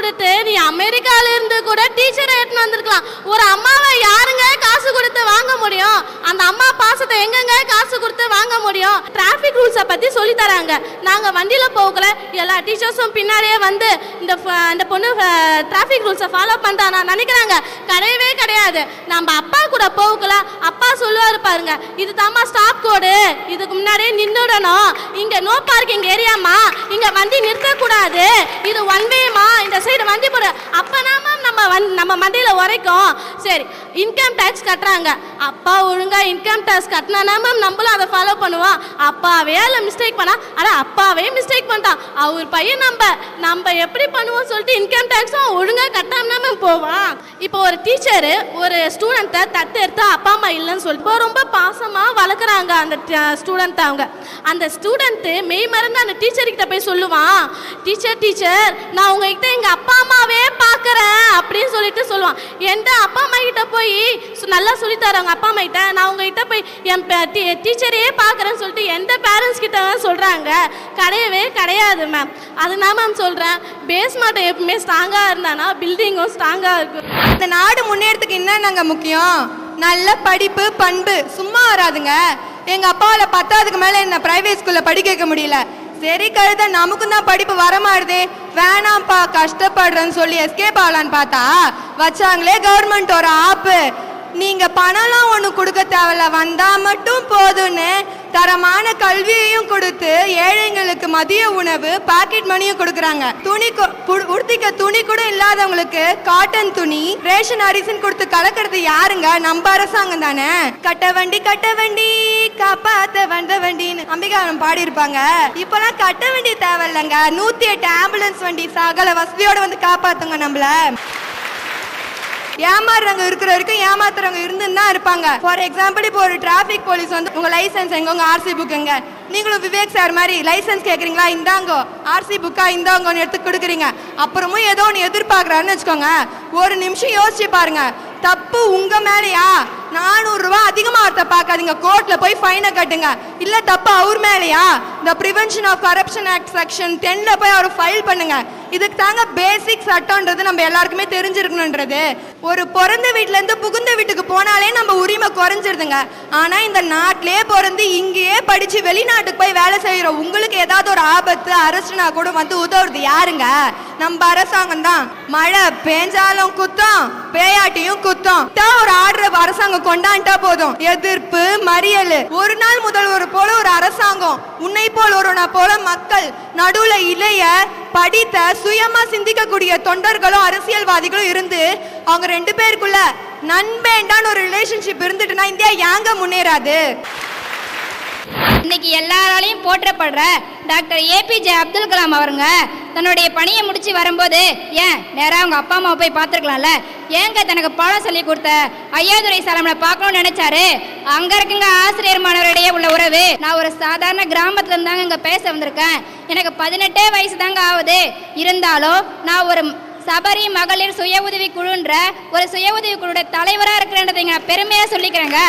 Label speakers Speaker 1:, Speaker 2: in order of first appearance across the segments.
Speaker 1: கொடுத்து நீ அமெரிக்கால இருந்து கூட டீச்சரை எடுத்துன்னு வந்திருக்கலாம். ஒரு அம்மாவை யாருங்க காசு கொடுத்து வாங்க முடியும் அந்த அம்மா பாசத்தை காசு கொடுத்து வாங்க முடியும்? டிராஃபிக் ரூல்ஸை பத்தி சொல்லி தராங்க. நாங்க வண்டியில போகல. எல்லா டீச்சர்ஸும் பின்னாடியே வந்து இந்த இந்த பொண்ணு டிராஃபிக் ரூல்ஸை ஃபாலோ பண்றானா நினைக்கிறாங்க. கிடையவே கிடையாது. நம்ம அப்பா கூட போகல. அப்பா சொல்லுவாரு பாருங்க. இது தாம்மா ஸ்டாப் கோடு இதுக்கு முன்னாடியே நின்றுடணும் இங்க நோ பார்க்கிங் ஏரியாமா இங்க வண்டி நிறுத்தக்கூடாது இது ஒன் வேமா இந்த சைடு வண்டி போடு. அப்பனாம நம்ம வந் நம்ம மண்டையில உரைக்கும். சரி இன்கம் டேக்ஸ் கட்டுறாங்க. அப்பா ஒழுங்காக இன்கம் டேக்ஸ் கட்டினா மேம் நம்மளும் அதை ஃபாலோ பண்ணுவோம் அப்பாவே அதில் மிஸ்டேக் பண்ணா ஆனால் அப்பாவே மிஸ்டேக் பண்ணிட்டான். அவர் பையன் நம்ம நம்ம எப்படி பண்ணுவோம் சொல்லிட்டு இன்கம் டேக்ஸும் ஒழுங்காக கட்டாமல் மேம் போவான். இப்போ ஒரு டீச்சரு ஒரு ஸ்டூடெண்ட்டை தத்து எடுத்து அப்பா அம்மா இல்லைன்னு சொல்லிட்டு இப்போ ரொம்ப பாசமாக வளர்க்குறாங்க அந்த ஸ்டூடெண்ட்டை அவங்க. அந்த ஸ்டூடெண்ட்டு மெய் மறந்து அந்த டீச்சர்கிட்ட போய் சொல்லுவான் டீச்சர் டீச்சர் நான் உங்ககிட்ட எங்கள் அப்பா அம்மாவே பார்க்குறேன் அப்படின்னு சொல்லிட்டு சொல்லுவான். எந்த அப்பா அம்மா கிட்ட போய் சு- நல்லா சொல்லித்தரவங்க அப்பா அம்மா கிட்ட. நான் உங்ககிட்ட போய் என் டீச்சரையே பார்க்குறேன்னு சொல்லிட்டு எந்த பேரண்ட்ஸ் கிட்ட சொல்கிறாங்க கிடையவே கிடையாது மேம் அதுதான் மேம் சொல்கிறேன் பேஸ் பேஸ்மெண்ட் எப்பவுமே ஸ்ட்ராங்காக இருந்தானா பில்டிங்கும் ஸ்ட்ராங்காக இருக்கும்.
Speaker 2: இந்த நாடு முன்னேறதுக்கு என்னென்னங்க முக்கியம்? நல்ல படிப்பு பண்பு. சும்மா வராதுங்க. எங்கள் அப்பாவில் பத்தாவதுக்கு மேலே என்ன ப்ரைவேட் ஸ்கூலில் படிக்க வைக்க முடியல. சரி கழுத நமக்கும் தான் படிப்பு வரமாடுதே வேணாம்ப்பா கஷ்டப்படுறேன்னு சொல்லி எஸ்கேப் ஆகலான்னு பார்த்தா வச்சாங்களே கவர்மெண்ட் ஒரு ஆப்பு நீங்க பணம்லாம் ஒன்று கொடுக்க தேவையில்ல. வந்தா மட்டும் போதும்னு தரமான கல்வியையும் கொடுத்து ஏழைங்களுக்கு மதிய உணவு பாக்கெட் மணியும் கொடுக்குறாங்க. துணி உடுத்திக்க துணி கூட இல்லாதவங்களுக்கு காட்டன் துணி ரேஷன் அரிசின்னு கொடுத்து கலக்கிறது யாருங்க? நம்ம அரசாங்கம் தானே. கட்ட வண்டி கட்ட வண்டி காப்பாத்த வந்த வண்டின்னு அம்பிகாரம் பாடி இருப்பாங்க இப்பெல்லாம் கட்ட வண்டி தேவையில்லைங்க. நூத்தி எட்டு ஆம்புலன்ஸ் வண்டி சகல வசதியோட வந்து காப்பாத்துங்க நம்மள. ஏமாறுறவங்க இருக்கிற வரைக்கும் ஏமாத்துறவங்க இருந்துன்னு தான் இருப்பாங்க. ஃபார் எக்ஸாம்பிள் இப்போ ஒரு டிராஃபிக் போலீஸ் வந்து உங்க லைசென்ஸ் எங்க? உங்க ஆர்சி புக்குங்க நீங்களும் விவேக் சார் மாதிரி லைசென்ஸ் கேட்குறீங்களா இந்தாங்கோ ஆர்சி புக்கா இந்தாங்கன்னு எடுத்து கொடுக்குறீங்க. அப்புறமும் ஏதோ ஒன்று எதிர்பார்க்குறாருன்னு வச்சுக்கோங்க. ஒரு நிமிஷம் யோசிச்சு பாருங்க. தப்பு உங்க மேலேயா? நானூறுரூவா அதிகமாக ஒருத்த பார்க்காதீங்க. கோர்ட்டில் போய் ஃபைனை கட்டுங்க. இல்லை தப்பு அவர் மேலேயா? இந்த prevention of corruption act section டென்னில் போய் அவர் ஃபைல் பண்ணுங்கள் இதுக்கு தாங்க பேசிக் சட்டம்ன்றது நம்ம எல்லாருக்குமே தெரிஞ்சிருக்கணுன்றது ஒரு பிறந்த வீட்டிலேருந்து புகுந்த வீட்டுக்கு போனாலே நம்ம உரிமை குறைஞ்சிருதுங்க. ஆனால் இந்த நாட்டிலே பிறந்து இங்கேயே படித்து வெளிநாட்டுக்கு போய் வேலை செய்கிறோம் உங்களுக்கு ஏதாவது ஒரு ஆபத்து அரசுனா கூட வந்து உதவுறது யாருங்க? நம்ம அரசாங்கம் தான். மழை பேஞ்சாலும் குத்தம் பேயாட்டியும் குத்தம். ஒரு ஆர்டர் அரசாங்கம் கொண்டாண்டா போதும். எதிர்ப்பு மறியல். ஒரு நாள் முதல்வர் போல ஒரு அரசாங்கம். உன்னை போல் ஒருவனை போல மக்கள். நடுவுல இளைய படித்த சுயமா சிந்திக்கக்கூடிய தொண்டர்களும் அரசியல்வாதிகளும் இருந்து அவங்க ரெண்டு பேருக்குள்ள நண்பேண்டான்னு ஒரு ரிலேஷன்ஷிப் இருந்துட்டுனா இந்தியா ஏங்க முன்னேறாது?
Speaker 3: இன்னைக்கு எல்லாராலையும் போற்றப்படுற டாக்டர் ஏபிஜே அப்துல் கலாம் அவருங்க தன்னுடைய பணியை முடிச்சு வரும்போது ஏன் நேராக அவங்க அப்பா அம்மாவை போய் பார்த்துருக்கலாம்ல? ஏங்க தனக்கு பாடம் சொல்லி கொடுத்த ஐயாதுரை சலமனை பார்க்கணும்னு நினைச்சாரு? அங்க இருக்குங்க ஆசிரியர் மாணவரிடையே உள்ள உறவு. நான் ஒரு சாதாரண கிராமத்துல இருந்தாங்க இங்க பேச வந்திருக்கேன். எனக்கு பதினெட்டே வயசு தாங்க ஆகுது. இருந்தாலும் நான் ஒரு சபரி மகளிர் சுய உதவி குழுன்ற ஒரு சுய உதவி குழுடைய தலைவராக இருக்கிறேன்றதை நான் பெருமையாக சொல்லிக்கிறேங்க.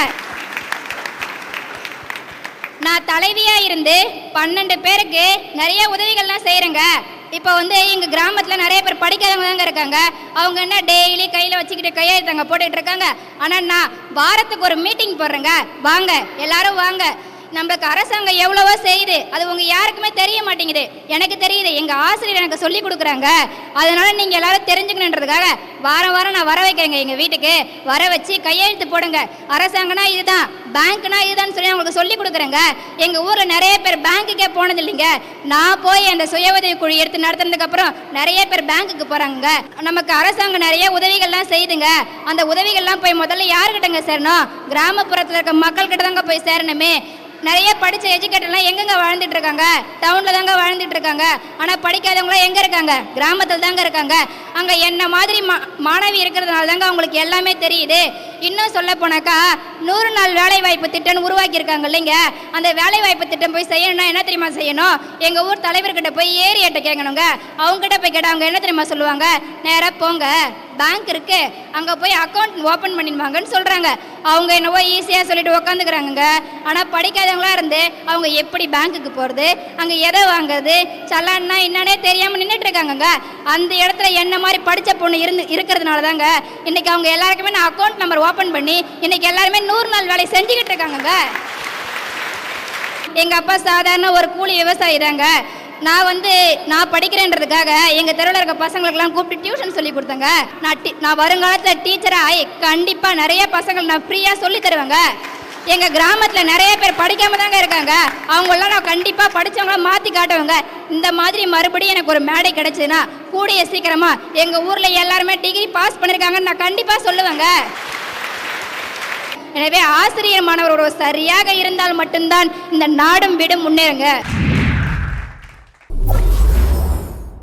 Speaker 3: நான் தலைவியா இருந்து பன்னெண்டு பேருக்கு நிறைய உதவிகள்லாம் செய்கிறேங்க இப்போ வந்து எங்கள் கிராமத்தில் நிறைய பேர் படிக்காதவங்க தாங்க இருக்காங்க. அவங்க என்ன டெய்லி கையில் வச்சுக்கிட்டு கையெழுத்தாங்க போட்டுட்டு இருக்காங்க. ஆனால் நான் வாரத்துக்கு ஒரு மீட்டிங் போடுறேங்க. வாங்க எல்லாரும் வாங்க. நம்மளுக்கு அரசாங்கம் எவ்வளவோ செய்யுது. அது உங்க யாருக்குமே தெரிய மாட்டேங்குது. எனக்கு தெரியுது எங்க ஆசிரியர் எனக்கு சொல்லி கொடுக்குறாங்க. அதனால நீங்க எல்லாரும் தெரிஞ்சுக்கணுன்றதுக்காக வாரம் வாரம் நான் வர வைக்கிறேங்க எங்க வீட்டுக்கு. வர வச்சு கையெழுத்து போடுங்க. அரசாங்கம்னா இதுதான் பேங்க்னா இதுதான் சொல்லி உங்களுக்கு சொல்லி கொடுக்குறேங்க. எங்க ஊர்ல நிறைய பேர் பேங்க்குக்கே போனது இல்லைங்க. நான் போய் அந்த சுய உதவி குழு எடுத்து நடத்துனதுக்கு அப்புறம் நிறைய பேர் பேங்க்குக்கு போறாங்க நமக்கு அரசாங்கம் நிறைய உதவிகள்லாம் செய்துங்க. அந்த உதவிகள்லாம் போய் முதல்ல யாருக்கிட்டங்க சேரணும்? கிராமப்புறத்துல இருக்க மக்கள்கிட்ட தாங்க போய் சேரணுமே. நிறைய படிச்ச எஜுகேட்டர்லாம் எங்கெங்க வாழ்ந்துட்டு இருக்காங்க? டவுன்ல தாங்க வாழ்ந்துட்டு இருக்காங்க. ஆனா படிக்காதவங்களாம் எங்க இருக்காங்க? கிராமத்துல தாங்க இருக்காங்க. அங்க என்ன மாதிரி மா- மாணவி இருக்கிறதுனால தாங்க அவங்களுக்கு எல்லாமே தெரியுது. இன்னும் சொல்ல போனாக்கா நூறு நாள் வேலை வாய்ப்பு திட்டம்னு உருவாக்கியிருக்காங்க இல்லைங்க. அந்த வேலை வாய்ப்பு திட்டம் போய் செய்யணும்னா என்ன தெரியுமா செய்யணும்? எங்கள் ஊர் தலைவர்கிட்ட போய் ஏரியாட்ட கேட்கணுங்க. அவங்ககிட்ட போய் கேட்டால் அவங்க என்ன தெரியுமா சொல்லுவாங்க? நேராக போங்க. பேங்க் இருக்கு. அங்கே போய் அக்கௌண்ட் ஓப்பன் பண்ணிடுவாங்கன்னு சொல்கிறாங்க அவங்க என்னவோ ஈஸியாக சொல்லிட்டு உக்காந்துக்கிறாங்கங்க. ஆனால் படிக்காதவங்களா இருந்து அவங்க எப்படி பேங்க்குக்கு போகிறது அங்கே எதை வாங்குறது? சலான்னா என்னன்னே தெரியாமல் நின்றுட்டு இருக்காங்கங்க. அந்த இடத்துல என்ன மாதிரி படித்த பொண்ணு இருந்து இருக்கிறதுனால தாங்க இன்றைக்கி அவங்க எல்லாருக்குமே நான் அக்கௌண்ட் நம்பர் ஓப்பன் பண்ணி இன்றைக்கி எல்லாருமே நூறு நாள் வேலை செஞ்சுக்கிட்டு இருக்காங்கங்க. எங்கள் அப்பா சாதாரண ஒரு கூலி விவசாயி தாங்க நான் வந்து நான் படிக்கிறேன்றதுக்காக எங்கள் தெருவில் இருக்க பசங்களுக்கெல்லாம் கூப்பிட்டு டியூஷன் சொல்லி கொடுத்தேங்க. நான் டி நான் வருங்காலத்தில் டீச்சராக கண்டிப்பாக நிறைய பசங்கள் நான் ஃப்ரீயாக சொல்லி தருவேங்க. எங்கள் கிராமத்தில் நிறைய பேர் படிக்காம தாங்க இருக்காங்க. அவங்களெல்லாம் நான் கண்டிப்பாக படித்தவங்கள மாற்றி காட்டுவேங்க. இந்த மாதிரி மறுபடியும் எனக்கு ஒரு மேடை கிடைச்சதுன்னா கூடிய சீக்கிரமாக எங்கள் ஊரில் எல்லாருமே டிகிரி பாஸ் பண்ணியிருக்காங்கன்னு நான் கண்டிப்பாக சொல்லுவேங்க. எனவே ஆசிரியர் மாணவர் ஒரு சரியாக இருந்தால் மட்டும்தான் இந்த நாடும் வீடும் முன்னேறுங்க.